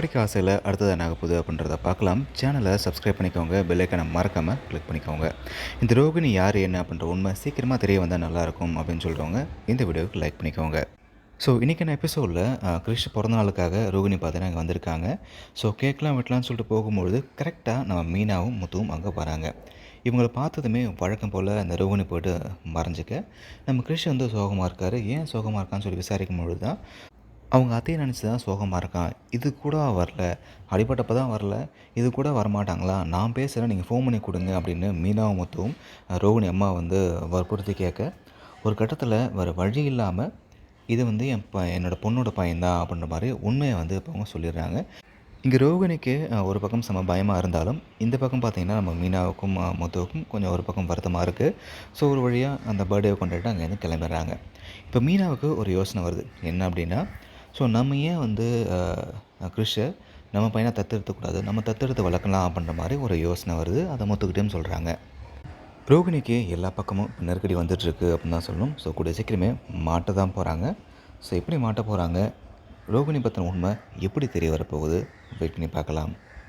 பிடிக்க ஆசையில் அடுத்தது என்ன போகுது அப்படின்றத பார்க்கலாம். சேனலை சப்ஸ்கிரைப் பண்ணிக்கோங்க. பெல்லைக்கனை மறக்காமல் கிளிக் பண்ணிக்கோங்க. இந்த ரோகிணி யார் என்ன அப்படின்ற உண்மை சீக்கிரமாக தெரிய வந்தால் நல்லாயிருக்கும் அப்படின்னு சொல்கிறவங்க இந்த வீடியோவுக்கு லைக் பண்ணிக்கோங்க. ஸோ இன்றைக்கான எபிசோடில் கிறிஷ் பிறந்த நாளுக்காக ரோகிணி பார்த்தீங்கன்னா அங்கே வந்திருக்காங்க. ஸோ கேட்கலாம் வெட்டலாம்னு சொல்லிட்டு போகும்பொழுது கரெக்டாக நம்ம மீனாவும் முத்துவும் அங்கே வராங்க. இவங்களை பார்த்ததுமே வழக்கம் போல் அந்த ரோகிணி போய்ட்டு மறைஞ்சிக்க. நம்ம கிறிஷ் வந்து சோகமாக இருக்கார். ஏன் சோகமாக இருக்கான்னு சொல்லி விசாரிக்கும் பொழுது தான் அவங்க அத்தையை நினச்சி தான் சோகமாக இருக்கான் இது கூட வரல. அடிபட்டப்போ தான் வரல. இது கூட வரமாட்டாங்களா? நான் பேசுகிறேன் நீங்கள் ஃபோன் பண்ணி கொடுங்க அப்படின்னு மீனாவும் முத்துவும் ரோகிணி அம்மா வந்து வற்புறுத்தி கேட்க ஒரு கட்டத்தில் வேறு வழி இல்லாமல் இது வந்து என் ப என்னோடய பொண்ணோட பையன்தான் அப்படின்ற மாதிரி உண்மையை வந்து இப்போ அவங்க சொல்லிடுறாங்க. இங்கே ரோகிணிக்கு ஒரு பக்கம் செம பயமாக இருந்தாலும் இந்த பக்கம் பார்த்திங்கன்னா நம்ம மீனாவுக்கும் அஹ், முத்துவுக்கும் கொஞ்சம் ஒரு பக்கம் வருத்தமாக இருக்குது ஸோ ஒரு வழியாக அந்த பர்த்டேவை கொண்டாடிட்டு அங்கேருந்து கிளம்பிடுறாங்க. இப்போ மீனாவுக்கு ஒரு யோசனை வருது. என்ன அப்படின்னா ஸோ நம்ம ஏன் வந்து கிறிஷை நம்ம பையனை தத்தெடுத்துக்கூடாது. நம்ம தத்தெடுத்து வளர்க்கலாம் அப்படின்ற மாதிரி ஒரு யோசனை வருது. அதை மொத்துக்கிட்டேன்னு சொல்கிறாங்க ரோகிணிக்கு எல்லா பக்கமும் நெருக்கடி வந்துட்டுருக்கு அப்படின்னு தான் சொல்லணும். ஸோ கூடிய சீக்கிரமே மாட்ட தான் போகிறாங்க ஸோ எப்படி மாட்ட போகிறாங்க ரோகிணி பற்றின உண்மை எப்படி தெரிய வரப்போகுது? வெயிட் பண்ணி பார்க்கலாம்.